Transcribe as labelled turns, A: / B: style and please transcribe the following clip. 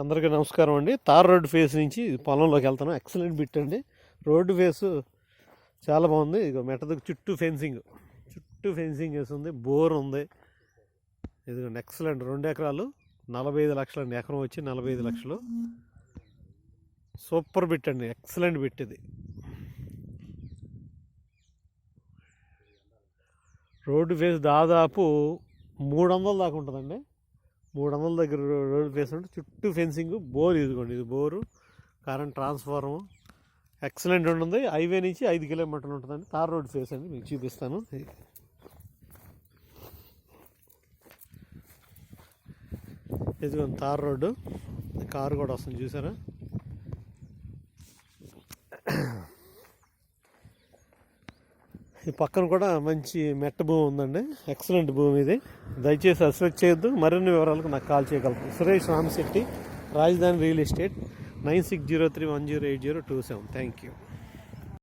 A: అందరికీ నమస్కారం అండి. తార్ రోడ్డు ఫేస్ నుంచి పొలంలోకి వెళ్తాను ఎక్సలెంట్ బిట్ అండి. రోడ్డు ఫేస్ చాలా బాగుంది. ఇక మెట్టకు చుట్టూ ఫెన్సింగ్. చుట్టూ ఫెన్సింగ్ వేసి ఉంది బోర్ ఉంది. ఇదిగోండి. ఎక్సలెంట్ రెండు ఎకరాలు నలభై ఐదు లక్షలు అండి ఎకరం వచ్చి నలభై ఐదు లక్షలు. సూపర్ బిట్ అండి. ఎక్సలెంట్ బిట్ ఇది. రోడ్డు ఫేస్ దాదాపు మూడు వందల దాకా ఉంటుందండి. మూడు వందల దగ్గర రోడ్డు ఫేస్ ఉంటే చుట్టూ ఫెన్సింగ్ బోర్ ఇదిగోండి ఇది బోరు. కరెంట్ ట్రాన్స్ఫార్మర్ ఎక్సలెంట్ ఉంటుంది. హైవే నుంచి ఐదు కిలోమీటర్లు ఉంటుందండి. తార్ రోడ్ ఫేస్ అండి. మీకు చూపిస్తాను. ఇదిగోండి తార్ రోడ్డు. కారు కూడా వస్తుంది చూసారా? ఈ పక్కన కూడా మంచి మెట్ట భూమి ఉందండి. ఎక్సలెంట్ భూమి ఇది. దయచేసి అసెస్ చేయొద్దు. మరిన్ని వివరాలకు నాకు కాల్ చేయగలరు. Suresh Ramasetti Rajadhani real estate nine six zero three one zero eight zero two seven. Thank you.